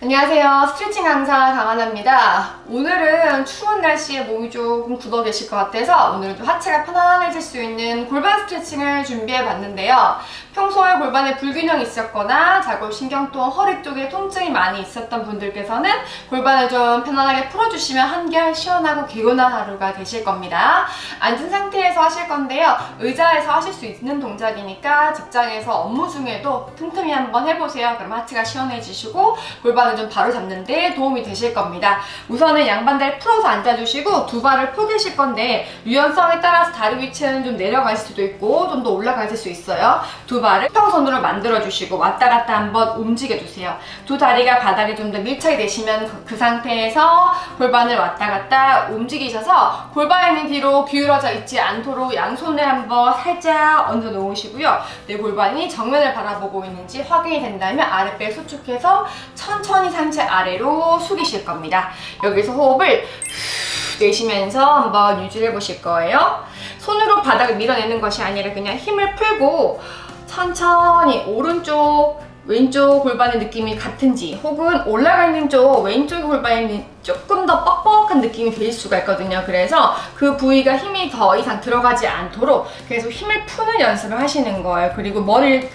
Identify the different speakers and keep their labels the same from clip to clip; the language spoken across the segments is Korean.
Speaker 1: 안녕하세요. 스트레칭 강사 강하나입니다. 오늘은 추운 날씨에 몸이 조금 굳어 계실 것 같아서 오늘은 좀 하체가 편안해질 수 있는 골반 스트레칭을 준비해 봤는데요. 평소에 골반에 불균형이 있었거나 자골신경통, 허리 쪽에 통증이 많이 있었던 분들께서는 골반을 좀 편안하게 풀어주시면 한결 시원하고 개운한 하루가 되실 겁니다. 앉은 상태에서 하실 건데요. 의자에서 하실 수 있는 동작이니까 직장에서 업무 중에도 틈틈이 한번 해보세요. 그럼 하체가 시원해지시고 골반 을 좀 바로 잡는데 도움이 되실 겁니다. 우선은 양반다리 풀어서 앉아주시고 두 발을 펴계실 건데 유연성에 따라서 다리 위치는 좀 내려갈 수도 있고 좀 더 올라가실 수 있어요. 두 발을 평선으로 만들어주시고 왔다 갔다 한번 움직여주세요. 두 다리가 바닥에 좀 더 밀착이 되시면 그, 그 상태에서 골반을 왔다 갔다 움직이셔서 골반이 뒤로 기울어져 있지 않도록 양손을 한번 살짝 얹어 놓으시고요. 내 골반이 정면을 바라보고 있는지 확인이 된다면 아랫배 수축해서 천천히 상체 아래로 숙이실 겁니다. 여기서 호흡을 후 내쉬면서 한번 유지해 보실 거예요. 손으로 바닥을 밀어내는 것이 아니라 그냥 힘을 풀고 천천히 오른쪽 왼쪽 골반의 느낌이 같은지 혹은 올라가 있는 쪽 왼쪽 골반이 조금 더 뻑뻑한 느낌이 들 수가 있거든요. 그래서 그 부위가 힘이 더 이상 들어가지 않도록 계속 힘을 푸는 연습을 하시는 거예요. 그리고 머리를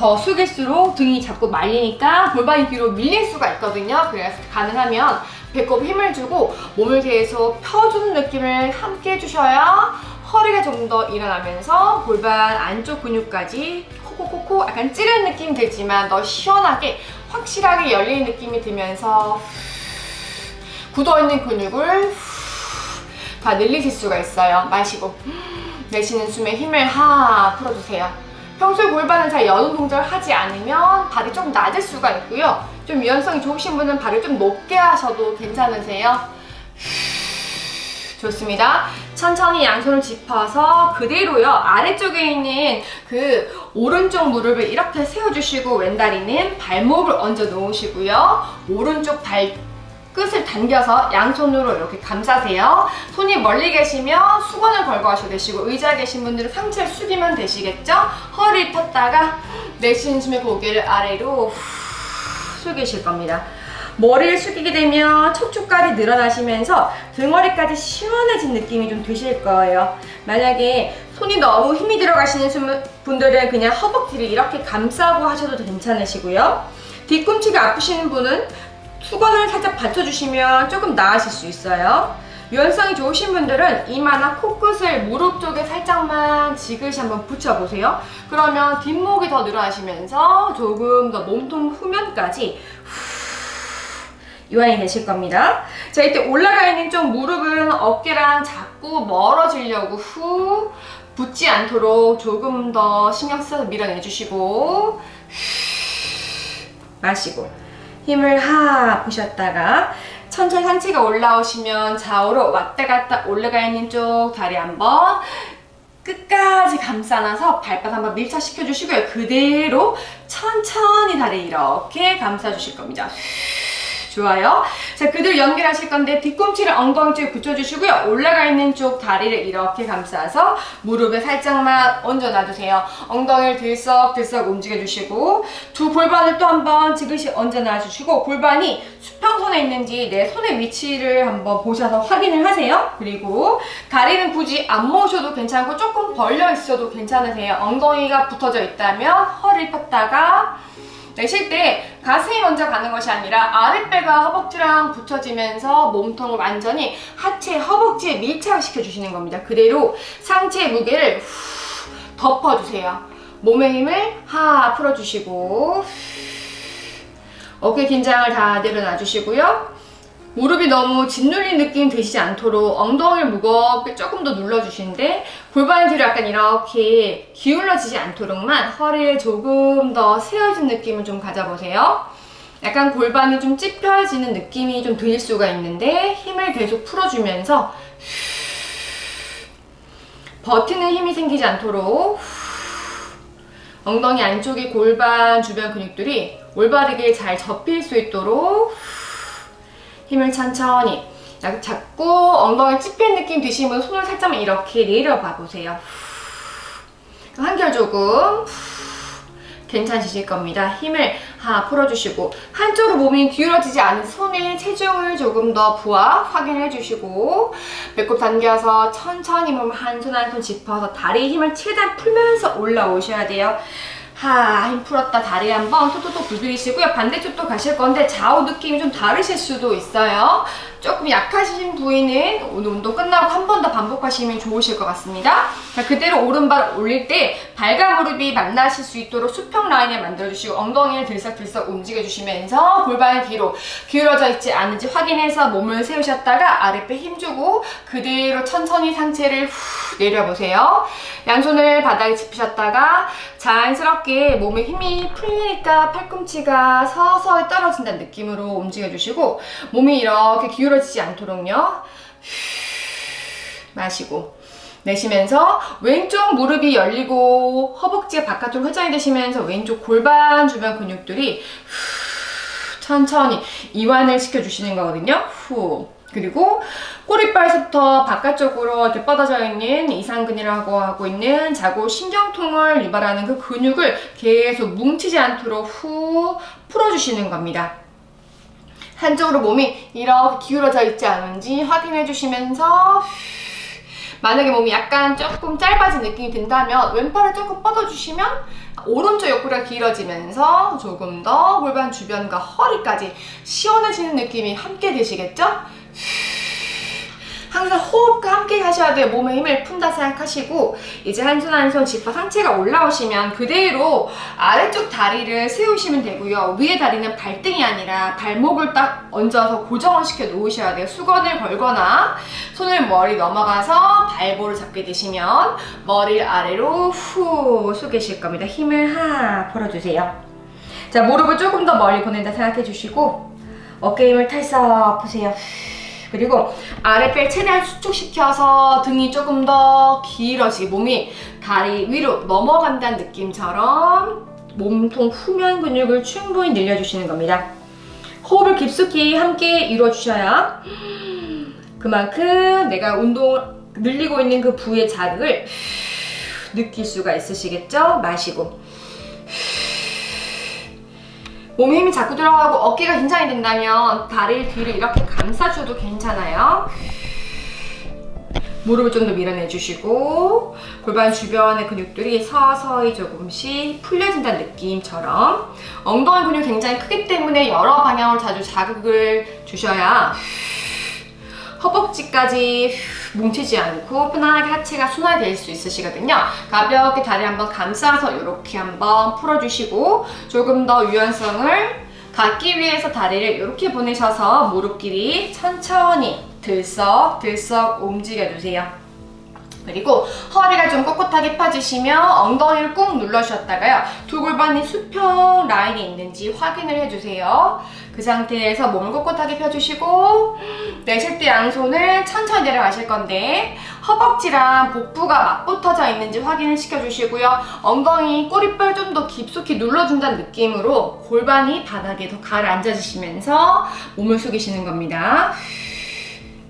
Speaker 1: 더 숙일수록 등이 자꾸 말리니까 골반이 뒤로 밀릴 수가 있거든요. 그래서 가능하면 배꼽 힘을 주고 몸을 계속 펴주는 느낌을 함께 해주셔야 허리가 좀 더 일어나면서 골반 안쪽 근육까지 코코코코 약간 찌르는 느낌 들지만 더 시원하게 확실하게 열리는 느낌이 들면서 굳어있는 근육을 다 늘리실 수가 있어요. 마시고 내쉬는 숨에 힘을 하 풀어주세요. 평소에 골반을 잘 여는 동작을 하지 않으면 발이 좀 낮을 수가 있고요. 좀 유연성이 좋으신 분은 발을 좀 높게 하셔도 괜찮으세요. 좋습니다. 천천히 양손을 짚어서 그대로요. 아래쪽에 있는 그 오른쪽 무릎을 이렇게 세워주시고 왼다리는 발목을 얹어 놓으시고요. 오른쪽 발 끝을 당겨서 양손으로 이렇게 감싸세요. 손이 멀리 계시면 수건을 걸고 하셔도 되시고 의자에 계신 분들은 상체를 숙이면 되시겠죠? 허리 폈다가 내쉬는 숨에 고개를 아래로 후 숙이실 겁니다. 머리를 숙이게 되면 척추까지 늘어나시면서 등허리까지 시원해진 느낌이 좀 드실 거예요. 만약에 손이 너무 힘이 들어가시는 수- 분들은 그냥 허벅지를 이렇게 감싸고 하셔도 괜찮으시고요. 뒤꿈치가 아프시는 분은 수건을 살짝 받쳐주시면 조금 나아질 수 있어요. 유연성이 좋으신 분들은 이마나 코끝을 무릎 쪽에 살짝만 지그시 한번 붙여보세요. 그러면 뒷목이 더 늘어나시면서 조금 더 몸통 후면까지 이완이 되실 겁니다. 자, 이때 올라가 있는 쪽 무릎은 어깨랑 자꾸 멀어지려고 후 붙지 않도록 조금 더 신경 써서 밀어내주시고 마시고 힘을 하 푸셨다가 천천히 상체가 올라오시면 좌우로 왔다 갔다 올라가 있는 쪽 다리 한번 끝까지 감싸놔서 발바닥 한번 밀착시켜 주시고요. 그대로 천천히 다리 이렇게 감싸 주실 겁니다. 좋아요. 자, 그대로 연결하실 건데 뒤꿈치를 엉덩이 쪽에 붙여주시고요. 올라가 있는 쪽 다리를 이렇게 감싸서 무릎에 살짝만 얹어 놔주세요. 엉덩이를 들썩들썩 움직여주시고 두 골반을 또 한번 지그시 얹어 놔주시고 골반이 수평선에 있는지 내 손의 위치를 한번 보셔서 확인을 하세요. 그리고 다리는 굳이 안 모셔도 괜찮고 조금 벌려 있어도 괜찮으세요. 엉덩이가 붙어져 있다면 허리를 폈다가 내쉴 때 가슴이 먼저 가는 것이 아니라 아랫배가 허벅지랑 붙여지면서 몸통을 완전히 하체, 허벅지에 밀착시켜 주시는 겁니다. 그대로 상체의 무게를 후 덮어주세요. 몸의 힘을 하 풀어주시고 어깨 긴장을 다 내려놔 주시고요. 무릎이 너무 짓눌린 느낌 드시지 않도록 엉덩이를 무겁게 조금 더 눌러주시는데 골반이 뒤로 약간 이렇게 기울어지지 않도록만 허리를 조금 더 세워진 느낌을 좀 가져보세요. 약간 골반이 좀 찝혀지는 느낌이 좀 들 수가 있는데 힘을 계속 풀어주면서 버티는 힘이 생기지 않도록 엉덩이 안쪽의 골반 주변 근육들이 올바르게 잘 접힐 수 있도록 힘을 천천히 약- 자꾸 엉덩이 찝힌 느낌 드시면 손을 살짝만 이렇게 내려봐 보세요. 한결 조금 괜찮으실 겁니다. 힘을 하 풀어주시고 한쪽으로 몸이 기울어지지 않은 손에 체중을 조금 더 부하 확인해 주시고 배꼽 당겨서 천천히 몸한손 한 손 짚어서 다리 힘을 최대한 풀면서 올라오셔야 돼요. 하, 힘 풀었다 다리 한번 톡톡톡 두드리시고요. 반대쪽도 가실 건데 좌우 느낌이 좀 다르실 수도 있어요. 조금 약하신 부위는 오늘 운동 끝나고 한 번 더 반복하시면 좋으실 것 같습니다. 자, 그대로 오른발 올릴 때 발과 무릎이 만나실 수 있도록 수평 라인을 만들어주시고 엉덩이를 들썩들썩 움직여주시면서 골반 뒤로 기울어져 있지 않은지 확인해서 몸을 세우셨다가 아랫배 힘주고 그대로 천천히 상체를 후 내려보세요. 양손을 바닥에 짚으셨다가 자연스럽게 몸에 힘이 풀리니까 팔꿈치가 서서히 떨어진다는 느낌으로 움직여주시고 몸이 이렇게 기울어 지지 않도록요. 마시고 내쉬면서 왼쪽 무릎이 열리고 허벅지가 바깥으로 회전이 되시면서 왼쪽 골반 주변 근육들이 후, 천천히 이완을 시켜주시는 거거든요. 후. 그리고 꼬리발부터 바깥쪽으로 이렇게 뻗어져 있는 이상근이라고 하고 있는 자고 신경통을 유발하는 그 근육을 계속 뭉치지 않도록 후 풀어주시는 겁니다. 한쪽으로 몸이 이렇게 기울어져 있지 않은지 확인해 주시면서 만약에 몸이 약간 조금 짧아진 느낌이 든다면 왼팔을 조금 뻗어주시면 오른쪽 옆구리가 길어지면서 조금 더 골반 주변과 허리까지 시원해지는 느낌이 함께 드시겠죠? 항상 호흡과 함께 하셔야 돼요. 몸에 힘을 푼다 생각하시고 이제 한 손 한 손 짚어 상체가 올라오시면 그대로 아래쪽 다리를 세우시면 되고요. 위에 다리는 발등이 아니라 발목을 딱 얹어서 고정을 시켜 놓으셔야 돼요. 수건을 걸거나 손을 머리 넘어가서 발볼을 잡게 되시면 머리를 아래로 후 쏘계실 겁니다. 힘을 하 풀어주세요. 자 무릎을 조금 더 멀리 보낸다 생각해 주시고 어깨 힘을 탈썩 푸세요. 그리고 아랫배를 최대한 수축시켜서 등이 조금 더 길어지게 몸이 다리 위로 넘어간다는 느낌처럼 몸통 후면 근육을 충분히 늘려주시는 겁니다. 호흡을 깊숙이 함께 이루어주셔야 그만큼 내가 운동 늘리고 있는 그 부의 자극을 느낄 수가 있으시겠죠? 마시고 몸에 힘이 자꾸 들어가고 어깨가 긴장이 된다면 다리를 뒤로 이렇게 감싸줘도 괜찮아요. 무릎을 좀 더 밀어내 주시고 골반 주변의 근육들이 서서히 조금씩 풀려진다는 느낌처럼 엉덩이 근육이 굉장히 크기 때문에 여러 방향으로 자주 자극을 주셔야 허벅지까지 뭉치지 않고 편안하게 하체가 순환이 될수 있으시거든요. 가볍게 다리 한번 감싸서 이렇게 한번 풀어주시고 조금 더 유연성을 갖기 위해서 다리를 이렇게 보내셔서 무릎 길이 천천히 들썩들썩 움직여주세요. 그리고 허리가 좀 꼿꼿하게 펴주시면 엉덩이를 꾹 눌러주셨다가요. 두 골반이 수평 라인이 있는지 확인을 해주세요. 그 상태에서 몸을 꼿꼿하게 펴주시고 내쉴 때 양손을 천천히 내려가실 건데 허벅지랑 복부가 맞붙어져 있는지 확인을 시켜주시고요. 엉덩이 꼬리뼈를 좀더 깊숙이 눌러준다는 느낌으로 골반이 바닥에 더 가라앉아주시면서 몸을 숙이시는 겁니다.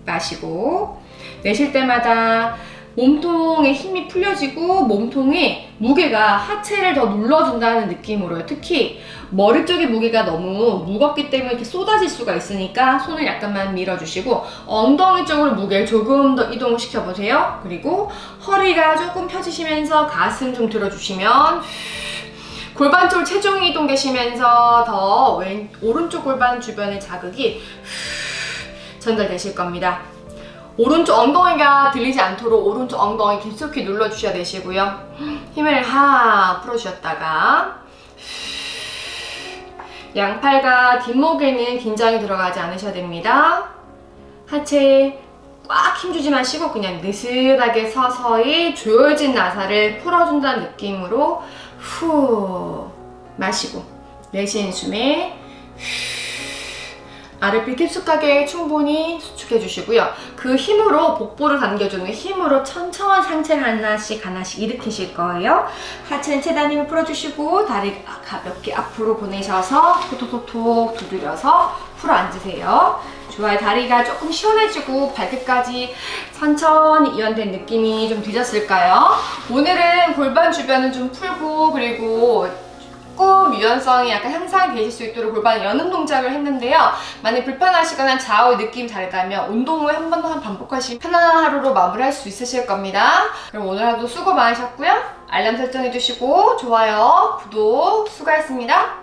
Speaker 1: 마시고 내쉴 때마다 몸통에 힘이 풀려지고 몸통에 무게가 하체를 더 눌러준다는 느낌으로요. 특히 머리 쪽의 무게가 너무 무겁기 때문에 이렇게 쏟아질 수가 있으니까 손을 약간만 밀어주시고 엉덩이 쪽으로 무게를 조금 더 이동을 시켜 보세요. 그리고 허리가 조금 펴지시면서 가슴 좀 들어주시면 골반 쪽 체중 이동 되시면서 더 왼, 오른쪽 골반 주변의 자극이 전달되실 겁니다. 오른쪽 엉덩이가 들리지 않도록 오른쪽 엉덩이 깊숙이 눌러주셔야 되시고요. 힘을 하 풀어주셨다가 양팔과 뒷목에는 긴장이 들어가지 않으셔야 됩니다. 하체에 꽉 힘주지 마시고 그냥 느슨하게 서서히 조여진 나사를 풀어준다는 느낌으로 후 마시고 내쉬는 숨에 아랫배 깊숙하게 충분히 수축해 주시고요. 그 힘으로 복부를 당겨주는 힘으로 천천히 상체를 하나씩 하나씩 일으키실 거예요. 하체는 최대한 힘을 풀어주시고 다리 가볍게 앞으로 보내셔서 톡톡톡톡 두드려서 풀어 앉으세요. 좋아요. 다리가 조금 시원해지고 발끝까지 천천히 이완된 느낌이 좀 드셨을까요? 오늘은 골반 주변을 좀 풀고 그리고 조금 유연성이 약간 향상이 되실 수 있도록 골반을 여는 동작을 했는데요. 만약 불편하시거나 좌우 느낌이 다르다면 운동을 한 번더한 반복하시면 편안한 하루로 마무리할 수 있으실 겁니다. 그럼 오늘 하루 수고 많으셨고요. 알람 설정해주시고 좋아요, 구독 수고하셨습니다.